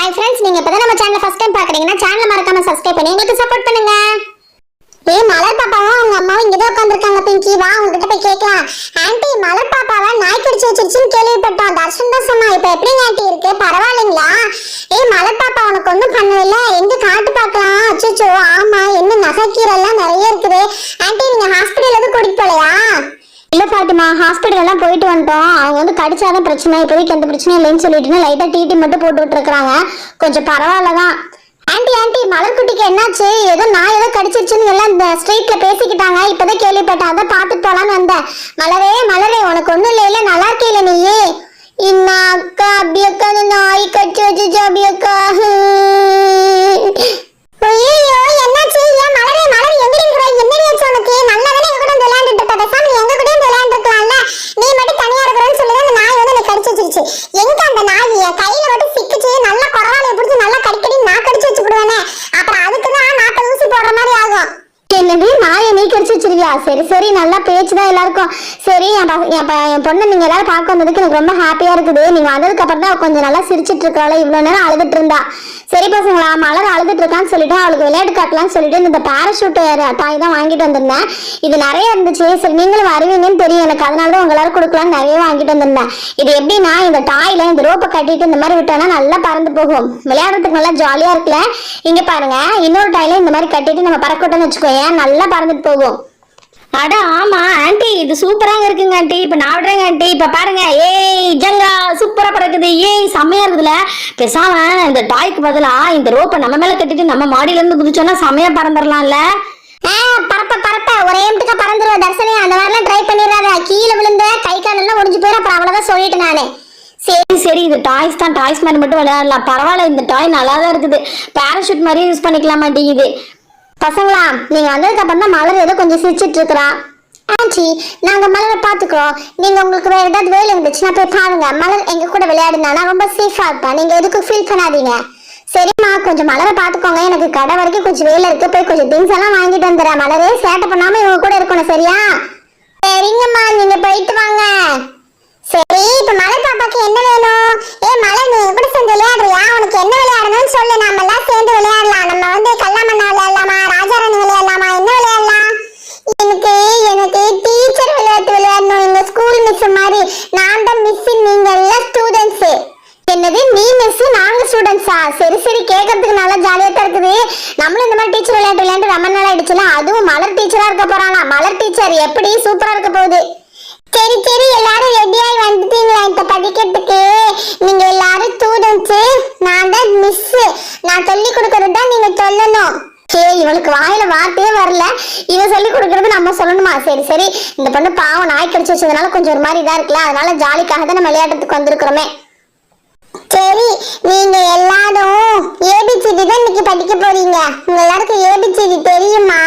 Hi friends நீங்க இப்பதான் நம்ம சேனல் ஃபர்ஸ்ட் டைம் பாக்குறீங்கன்னா சேனல் மறக்காம சப்ஸ்கிரைப் பண்ணி எங்களுக்கு சப்போர்ட் பண்ணுங்க. ஏய் மலர் பாப்பாவும் அவங்க அம்மாவும் இங்கே தான் உட்காந்துருக்காங்க பிங்கி. வா உங்ககிட்ட போய் கேட்கலாம். ஆன்ட்டி மலர் பாப்பாவை நாய் கடிச்சு வச்சிருச்சுன்னு கேள்விப்பட்டோம். தர்ஷன் தான் சொன்னா இப்போ எப்படிங்க ஆன்ட்டி இருக்கு? பரவாயில்லைங்களா? ஏய் மலர் பாப்பா உனக்கு ஒன்றும் பண்ணல எங்க காட்டு பார்க்கலாம். அச்சோ ஆமா என்ன நகைக்கீரை எல்லாம் நிறைய இருக்குது. ஆன்ட்டி நீங்க ஹாஸ்பிட்டல் எதுவும் கூட்டிட்டு போலையா இல்ல பாட்டிமா ஹாஸ்பிட்டல் எல்லாம் போயிட்டு வந்துட்டோம். அவங்க வந்து கடிச்சாதான் பிரச்சனை. இப்போதைக்கு எந்த பிரச்சனையும் இல்லைன்னு சொல்லிட்டு லைட்டா டிடி மட்டும் போட்டு விட்டுருக்காங்க கொஞ்சம் பரவாயில்ல தான். ஆண்டி ஆண்டி மலர்குட்டிக்கு என்னாச்சு? ஏதோ நான் ஏதோ கடிச்சிருச்சுன்னு எல்லாம் இந்த ஸ்ட்ரீட்ல பேசிக்கிட்டாங்க. இப்பதான் கேள்விப்பட்டேன். அதை பார்த்துட்டு போலான்னு வந்தேன். மலரே மலரே உனக்கு ஒண்ணும் இல்லை நல்லா இருக்கீல நீயே. இன்னா அக்கா அபி அக்கா நாய் கடிச்சு வச்சுச்சு அபி அக்கா ஐயோ என்னாச்சு ஏன் மலரே மலர் எங்க இருக்கிற என்னடி ஆச்சு உனக்கு நல்லா தானே எங்க கூட வந்து விளையாண்டுட்டு இருக்க பேசாம நீ எங்க கூட விளையாண்டுருக்கலாம்ல நீ மட்டும் தனியா இருக்கிறேன்னு சொல்லி அந்த நாய் வந்து எனக்கு கடிச்சு வச்சிருச்சு எங்க அந்த நாய் என் கையில மட்டும் சிக்கிச்சு நல்லா குறவாலைய பிடிச்சி நல்லா கடிக்கடி நான் கடிச்சு வச்சு விடுவேனே. அப்புறம் அதுக்கு தான் நாற்பது ஊசி போடுற மாதிரி ஆகும். என்னது? நாயை நீ கடிச்சு வச்சிருக்கியா சரி சரி நல்லா பேச்சு தான் எல்லாருக்கும். சரி என் பொண்ணு என் நீங்க எல்லாரும் பார்க்க வந்ததுக்கு எனக்கு ரொம்ப ஹாப்பியா இருக்குது. நீங்க வந்ததுக்கு அப்புறம் தான் கொஞ்சம் நல்லா சிரிச்சிட்டு இருக்காள இவ்வளவு நேரம் அழுதுட்டு இருந்தா. பெரிய பசங்களா மலர் அழுதுட்டு இருக்கான்னு சொல்லிட்டு அவளுக்கு விளையாட்டு காட்டலாம்னு சொல்லிட்டு இந்த பேராஷூட் தாய் தான் வாங்கிட்டு வந்திருந்தேன். இது நிறைய இருந்துச்சு. சரி நீங்களும் வருவீங்கன்னு தெரியும். எனக்கு அதனால தான் உங்களால கொடுக்கலாம்னு நிறைய வாங்கிட்டு வந்திருந்தேன். இது எப்படின்னா இந்த டாய்ல இந்த ரோப்பை கட்டிட்டு இந்த மாதிரி விட்டோம்னா நல்லா பறந்து போகும். விளையாடுறதுக்கு நல்லா ஜாலியா இருக்குல்ல? இங்க பாருங்க இன்னொரு டாய்ல இந்த மாதிரி கட்டிட்டு நம்ம பறக்கட்டோம்னு வச்சுக்கோங்க நல்லா பறந்துட்டு போகும். அட ஆமா. இது சூப்பராங்க இருக்குங்க ஆண்டி. இப்ப நான் விடுறேங்க ஆண்டி. இப்ப பாருங்க. ஏய் ஜங்கா சூப்பரா பறக்குது. ஏய் செம்மையா இருக்குதுல. பேசாம இந்த டாய்க்கு பதிலா இந்த ரோப்பை நம்ம மேல கட்டிட்டு நம்ம மாடியில இருந்து குதிச்சோம்னா செம்மையா பறந்துடலாம்ல ஆ, பறப்ப பறப்ப. ஒரே எம்ட்டுக்கா பறந்துருவ தர்சனி அந்த மாதிரிலாம் ட்ரை பண்ணிடாத கீழே விழுந்த கை கால் எல்லாம் ஒடிஞ்சு போயிடும் அப்புறம் அவ்வளவுதான் சொல்லிட்டு நானு. சரி சரி. இது டாய்ஸ் தான். டாய்ஸ் மாதிரி மட்டும் விளையாடலாம். பரவாயில்ல இந்த டாய் நல்லா தான் இருக்குது. பேராஷூட் மாதிரி யூஸ் பண்ணிக்கலாம் மாட்டேங்குது பசங்களா நீங்க வந்ததுக்கு அப்புறம் தான் மலர் ஏதோ கொஞ்சம் சிரிச்சிட்டு இருக்கிறா. ஆண்டி நாங்க மலரை பாத்துக்கிறோம் நீங்க உங்களுக்கு வேற ஏதாவது வேலை இருந்துச்சுன்னா போய் பாருங்க. மலர் எங்க கூட விளையாடுனா ரொம்ப சேஃபா இருப்பேன். நீங்க எதுக்கும் ஃபீல் பண்ணாதீங்க. சரிம்மா கொஞ்சம் மலரை பாத்துக்கோங்க எனக்கு கடை வரைக்கும் கொஞ்சம் வேலை இருக்கு. போய் கொஞ்சம் திங்ஸ் எல்லாம் வாங்கிட்டு வந்துடுறேன். மலரே சேட்டை பண்ணாம இவங்க கூட இருக்கணும் சரியா? சரிங்கம்மா நீங்க போயிட்டு வாங்க. சரி இப்ப மலர் பாப்பாக்கு என்ன வேணும்? ஏ மலர் நீ என் கூட சேர்ந்து விளையாடுறியா? உனக்கு என்ன விளையாடணும்னு சொல்லு. நாம எல்லாம் சேர்ந்து விளையாடலாம். நம்ம வந்து கல்லாமண்ணா விளையாடலாமா? ராஜாராணி விளையாடலாமா? என்ன விளையாடலாம் எனக்கு எனக்கு டீச்சர் விளையாட்டு விளையாடணும் ஸ்கூல் மிஸ் மாதிரி நான் தான் மிஸ் நீங்க எல்லாம் ஸ்டூடெண்ட்ஸ் என்னது நீ மிஸ் நாங்க ஸ்டூடெண்ட்ஸா சரி சரி கேட்கறதுக்கு நல்லா ஜாலியா தான் இருக்குது. நம்மளும் இந்த மாதிரி டீச்சர் விளையாட்டு விளையாண்டு ரொம்ப நாள் ஆயிடுச்சுல அதுவும் மலர் டீச்சரா இருக்க போறானா? மலர் டீச்சர் எப்படி சூப்பரா இருக்க போகுது? சரி சரி எல்லாரும் ரெடியாகி வந்துட்டீங்களா இப்ப படிக்கிறதுக்கு நீங்க எல்லாரும் ஸ்டூடெண்ட்ஸ் நான் தான் மிஸ் நான் சொல்லி கொடுக்கறது தான் நீங்க சொல்லணும். சரி இவளுக்கு வா இவன் சொல்லி கொடுக்கறது நம்ம சொல்லணுமா? சரி சரி. இந்த பொண்ணு பாவம் நாய் கடிச்சு வச்சதுனால கொஞ்சம் ஒரு மாதிரி இதா இருக்குல்ல. அதனால ஜாலிக்காக தான் நம்ம விளையாட்டுறதுக்கு வந்திருக்கிறோமே. சரி நீங்க எல்லாரும் ஏபிசிடி தான் இன்னைக்கு படிக்க போறீங்க. உங்க எல்லாருக்கும் ஏபிசிடி தெரியுமா?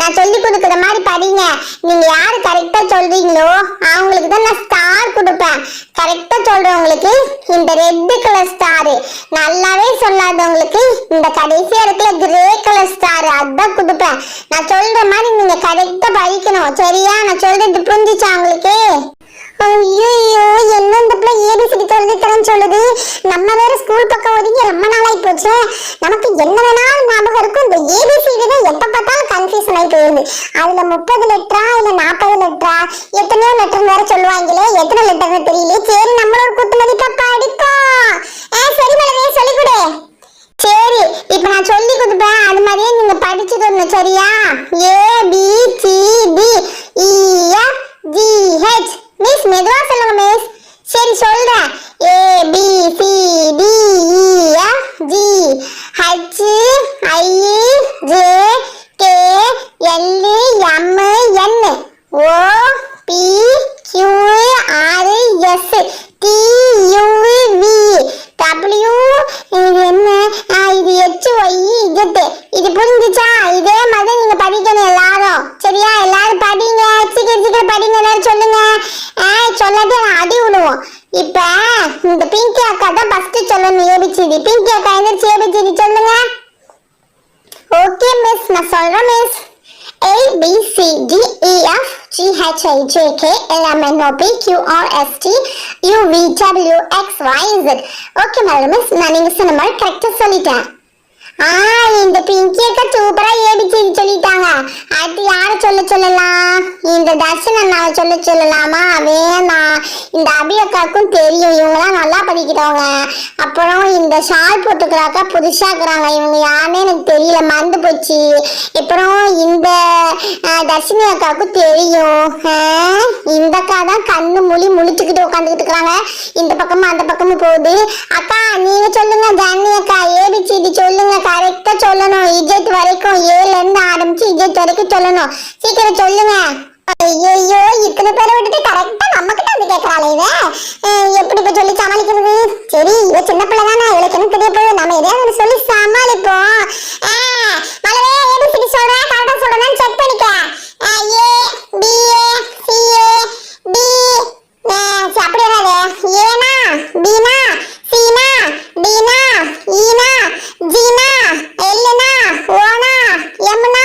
நான் சொல்லி கொடுக்குற மாதிரி படிங்க. நீங்க யாரு கரெக்டா சொல்றீங்களோ அவங்களுக்கு தான் நான் ஸ்டார் கொடுப்பேன். கரெக்டா சொல்றவங்களுக்கு இந்த ரெட் கலர் ஸ்டார் நல்லாவே சொல்லாதவங்களுக்கு இந்த கடைசியா இருக்கிற கிரே கலர் ஸ்டார் அதான் கொடுப்பேன். நான் சொல்ற மாதிரி நீங்க கரெக்டா படிக்கணும். சரியா? நான் சொல்றது புரிஞ்சுச்சா உங்களுக்கு? ஐயோ என்ன இந்த பிள்ளை ஏபிசிடி சொல்லி தரேன்னு சொல்லுது? நம்ம வேற ஸ்கூல் பக்கம் ஒதுங்கி ரொம்ப நாளாகி போச்சு. நமக்கு என்ன வேணாலும் ஞாபகம் இருக்கும். இந்த ஏபிசிடி தான் எப்போ பார்த்தாலும் கன்ஃபியூஷன் ஆகி போயிருது. அதுல முப்பது லெட்டரா இல்லை நாற்பது லெட்டரா எத்தனையோ லெட்டர் வேற சொல்லுவாங்களே. எத்தனை லெட்டர்னு தெரியல சரி நம்மளோட ஒரு குத்து மதிப்பா படிப்போம். ஆ சரி மேடம் சொல்லிக் கொடு. சரி இப்போ நான் சொல்லி கொடுப்பேன். அது மாதிரியே நீங்க படிச்சு சரியா? A B C D E G H miss மெதுவா சொல்லுங்க மிஸ் சரி சொல்றேன் A B C D E F G H I J K L M N O P Q R S T U V W இது என்ன ஆ, இது H Y Z இது புரிஞ்சுச்சா இதே மாதிரி நீங்க படிக்கணும் எல்லாரும் சரியா எல்லாரும் படிங்க சீக்கிரம் சீக்கிரம் படிங்க எல்லாரும் சொல்லுங்க ஆ சொல்லாட்டி நான் அடி விடுவோம் இப்ப இந்த பிங்கி அக்கா தான் ஃபர்ஸ்ட் சொல்லணும் ஏபிசிடி. பிங்கி அக்கா எந்திரிச்சு ஏபிசிடி சொல்லுங்க. ஓகே மிஸ் நான் சொல்றேன் miss A B C D E F G H I J K L M N O P Q R S T U V W X Y Z. Okay madam miss நான் நீங்க சொன்ன மாதிரி கரெக்டாக சொல்லிட்டேன். ஆ இந்த பிங்கி அக்கா சூப்பரா ஏபிசிடி சொல்லிட்டாங்க. அது யார சொல்ல சொல்லலாம் இந்த தர்ஷன் அண்ணாவை சொல்ல சொல்லலாமா? வேணாம். இந்த அபி அக்காவுக்கும் தெரியும். இவங்களாம் நல்லா படிக்கிறவங்க. அப்புறம் இந்த ஷால் போட்டுக்கிறாக்க புதுசா இருக்கிறாங்க இவங்க யாருன்னு எனக்கு தெரியல மறந்து போச்சு. அப்புறம் இந்த தர்ஷினி அக்காவுக்கும் தெரியும். இந்த அக்கா தான் கண்ணு மொழி முழிச்சுக்கிட்டு உட்காந்துக்கிட்டு இருக்கிறாங்க இந்த பக்கமும் அந்த பக்கமும் போகுது. அக்கா நீங்க சொல்லுங்க ஜானி அக்கா. ஏபிசிடி சொல்லுங்க. கரெக்டா சொல்லணும். இஜெட் வரைக்கும் ஏல இருந்து ஆரம்பிச்சு இஜெட் வரைக்கும் சொல்லணும். சீக்கிரம் சொல்லுங்க. ஐயோ இத்தனை பேரை விட்டுட்டு கரெக்டா நம்ம கிட்ட வந்து கேட்கறாளே இவ. எப்படி இப்ப சொல்லி சமாளிக்கிறது? சரி இவ சின்ன பிள்ளை தானே இவளுக்கு என்ன தெரிய போகுது? நம்ம எதையாவது சொல்லி சமாளிப்போம். மலரே ஏபிசிடி சொல்றேன் கரெக்டா சொல்றேன்னு செக் பண்ணிக்க அஹ், A B A C A D அஹ், சரி, அப்படி வராது ஏனா பீனா சீனா டீனா ஈனா ஜீனா எல்லுனா ஓனா எம்னா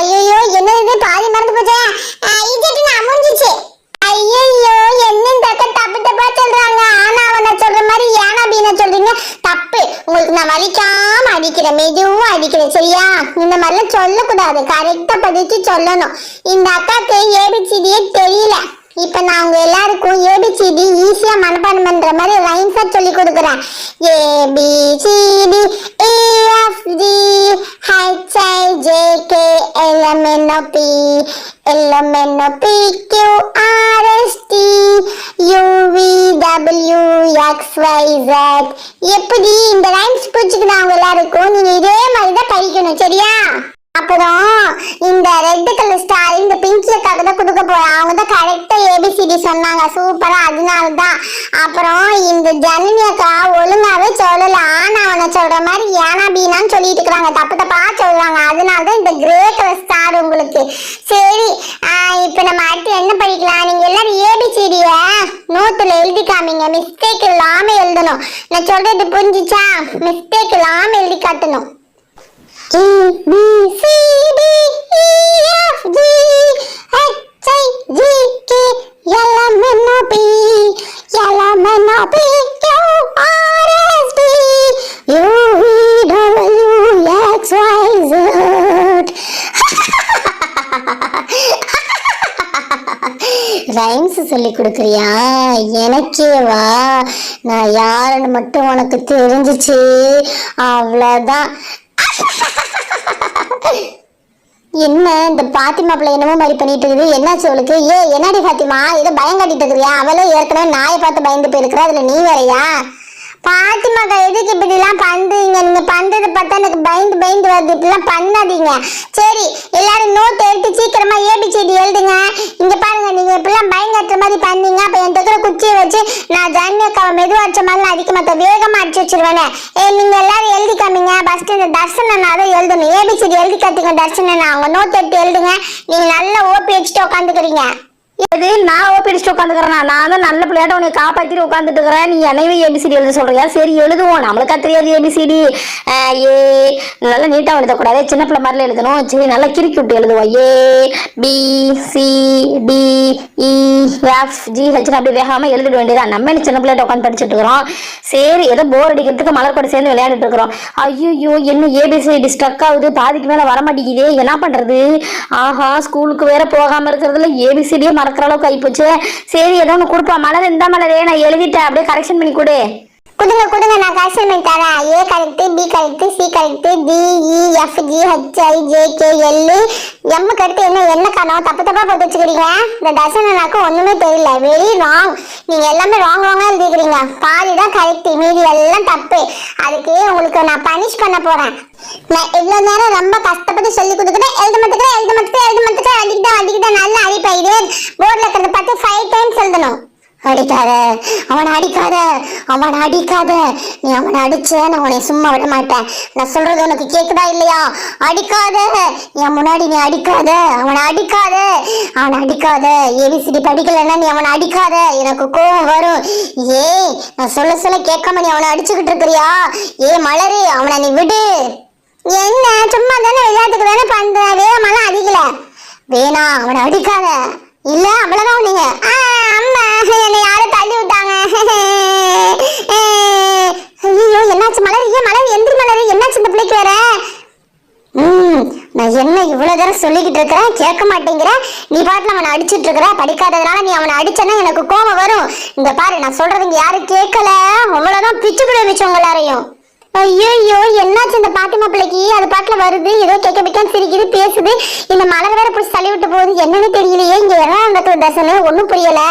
ஐயோ என்னது பாதி மறந்து போச்சே இஜெட்னா முடிஞ்சிச்சு ஐயோ என்ன இந்த அக்கா தப்பு தப்பா சொல்றாங்க ஆனா அவன சொல்ற மாதிரி ஏனா பீனா சொல்றீங்க தப்பு உங்களுக்கு நான் அடிக்கிற மெதுவா அடிக்கிற சரியா? இந்த மாதிரிலாம் சொல்லக்கூடாது. கரெக்டா பதிச்சு சொல்லணும். இந்த அக்காக்கு ஏபிசிடியே தெரியல. இப்ப நான் உங்க எல்லாருக்கும் ஏபிசிடி ஈஸியா மனப்பாடம் பண்ற மாதிரி லைன்ஸா சொல்லி கொடுக்குறேன். A B C D A F G H I J K L M N O P M N P Q R S T U V W X Y Z எப்படி இந்த லைன்ஸ் பிடிச்சிக்கிட்டா அவங்க எல்லாருக்கும்? நீங்க இதே மாதிரி தான் படிக்கணும் சரியா? அப்புறம் இந்த ரெட் கலர் ஸ்டார் இந்த பிங்க் அக்காக்கு தான் கொடுக்க போறேன். அவங்க தான் கரெக்டா ஏபிசிடி சொன்னாங்க. சூப்பரா அதனால தான் அப்புறம் இந்த ஜனனி அக்கா ஒழுங்காவே சொல்லல. ஆனா அவனை சொல்ற மாதிரி ஏனா பீனான்னு சொல்லிட்டு இருக்காங்க தப்பு தப்பா சொல்றாங்க. அதனால தான் இந்த கிரே கலர் ஸ்டார் உங்களுக்கு. சரி ஆஹ் இப்ப நம்ம அடுத்து என்ன படிக்கலாம்? நீங்க எல்லாரும் ஏபிசிடிய நோட்டுல எழுதி காமிங்க மிஸ்டேக் இல்லாம எழுதணும். நான் சொல்றது புரிஞ்சுச்சா? மிஸ்டேக் இல்லாம எழுதி காட்டணும். A B C D E F G H I J K L M N O P L M N Q R S U V W X Y Z rhymes சொல்லி கொடுக்குறியா? எனக்கே வா. நான் யாருன்னு மட்டும் உனக்கு தெரிஞ்சிச்சு. அவ்வளோதான் என்ன இந்த பாத்திமா பிள்ளை என்னமோ மாதிரி பண்ணிட்டு இருக்குது? என்னாச்சு அவளுக்கு? ஏ என்னடி பாத்திமா? ஏதோ பயம் கட்டிட்டு இருக்கிறியா? அவளே ஏற்கனவே நாயை பார்த்து பயந்து போயிருக்கிறா. அதுல நீ வரையா பாத்திமாக்கா எதுக்கு இப்படி எல்லாம் பண்றீங்க? நீங்க பண்றதை பார்த்தா எனக்கு பயந்து பயந்து வருது. இப்படிலாம் பண்ணாதீங்க. சரி எல்லாரும் நோட் எடுத்து சீக்கிரமா ஏபிசிடி எழுதுங்க. இங்க பாருங்க நீங்க இப்படிலாம் பயங்கட்டுற மாதிரி பண்ணீங்க அப்ப என் தக்கிற குச்சியை வச்சு நான் ஜான்வி அக்காவை மெதுவாக அடிச்ச மாதிரி அடிக்க மாட்டேன். வேகமாக அடிச்சு வச்சிருவேனே. ஏ நீங்க எல்லாரும் எழுதி காமிங்க. ஃபஸ்ட்டு இந்த தர்ஷன் தான் எழுதணும். ஏபிசிடி எழுதி காட்டுங்க தர்ஷன் அவங்க நோட் எடுத்து எழுதுங்க. நீங்க நல்லா ஓபி வச்சுட்டு உட்காந்துக்கிறீங்க எது? நான் ஓபிடிச்சு உட்காந்துக்கிறேன் நான் தான் நல்ல பிள்ளையாட்ட உன்னை காப்பாத்திட்டு உட்காந்துட்டு இருக்கிறேன் நீ என்னையும் ஏபிசிடி எழுத சொல்றியா? சரி எழுதுவோம். நம்மளுக்கா தெரியாது ஏபிசிடி ஏ. நல்லா நீட்டா எழுதக்கூடாது. சின்ன பிள்ளை மாதிரில எழுதணும். சரி நல்லா கிறுக்கி விட்டு எழுதுவோம். A B C D E F G H அப்படி வேகாம எழுதிட வேண்டியதா நம்ம என்ன சின்ன பிள்ளையாட்ட உட்காந்து படிச்சுட்டு இருக்கிறோம்? சரி ஏதோ போர் அடிக்கிறதுக்கு மலர் கூட சேர்ந்து விளையாண்டுட்டு இருக்கிறோம். ஐயோ என்ன ஏபிசிடி ஸ்ட்ரக் ஆகுது? பாதிக்கு மேல வர மாட்டேங்குதே என்ன பண்றது? ஆஹா ஸ்கூலுக்கு வேற போகாம இருக்கிறதுல ஏபிசிடியே மறக்கிற அளவுக்கு ஆயிப்போச்சு சரி ஏதோ ஒன்று கொடுப்பா மலர் இந்த மலரே நான் எழுதிட்டேன். அப்படியே கரெக்ஷன் பண்ணி கொடு. கொடுங்க கொடுங்க நான் கரெக்ஷன் பண்ணி தரேன். A correct B correct C correct D E F G H I J K L M correct என்ன என்ன காரணம்? தப்பு தப்பா போட்டு வச்சுக்கிறீங்க. இந்த தர்சனாக்கு ஒண்ணுமே தெரியல. வெரி ராங் நீங்க எல்லாமே ராங் ராங்கா எழுதிக்கிறீங்க. பாதி தான் கரெக்ட் மீதி எல்லாம் தப்பு. அதுக்கு உங்களுக்கு நான் பனிஷ் பண்ண போறேன். நான் இவ்வளவு நேரம் ரொம்ப கஷ்டப்பட்டு சொல்லி கொடுக்குறேன் எழுத மாட்டேங்கிறேன் எழுத மாட்டேங்கிறேன் எழுத மாட்டேங்கிறேன் அடிக்கிட்டேன் அடிக்கிட்டேன் நல்லா அடிப்பேன். இதே போர்டில் இருக்கிறத பார்த்து ஃபைவ் டைம்ஸ் எழுதணும். அடிக்காத அவனை அடிக்காத அவனை அடிக்காத. நீ அவனை அடிச்ச நான் உன்னை சும்மா விட மாட்டேன். நான் சொல்றது உனக்கு கேக்குதா இல்லையா? அடிக்காத. என் முன்னாடி நீ அடிக்காத. அவனை அடிக்காத. அவனை அடிக்காத. ஏபிசிடி படிக்கலைன்னா நீ அவனை அடிக்காத. எனக்கு கோவம் வரும். ஏய் நான் சொல்ல சொல்ல கேட்காம நீ அவனை அடிச்சுக்கிட்டு இருக்கிறியா? ஏ மலரு அவனை நீ விடு. என்ன சும்மா தானே விளையாட்டுக்கு தானே பண்ற? வேகமெல்லாம் அடிக்கல. வேணா அவனை அடிக்காத. இல்ல அவ்வளவுதான் நீங்க. என்னை யாரும் தள்ளி விட்டாங்க. ஐயோ என்னாச்சு மலர்? ஏன் மலர்? எந்திரி மலர். என்னாச்சு இந்த பிள்ளைக்கு வேற? ம் நான் என்ன இவ்வளவு தூரம் சொல்லிக்கிட்டு இருக்கிறேன்? கேட்க மாட்டேங்கிற. நீ பாட்டுல அவனை அடிச்சிட்டு இருக்கிற. படிக்காததுனால நீ அவனை அடிச்சனா எனக்கு கோபம் வரும். இந்த பாரு நான் சொல்றது இங்கே யாரும் கேட்கல. அவ்வளவுதான் பிச்சு பிடி வச்சவங்க எல்லாரையும். ஐயோ என்னாச்சு இந்த பாத்திமா பிள்ளைக்கு? அது பாட்டுல வருது ஏதோ கேட்க பிக்கான்னு சிரிக்குது பேசுது. இந்த மலர் வேற பிடிச்சி தள்ளி விட்டு போகுது. என்னன்னு தெரியலையே. இங்க என்ன நடக்குது தர்சனு ஒன்றும் புரியல.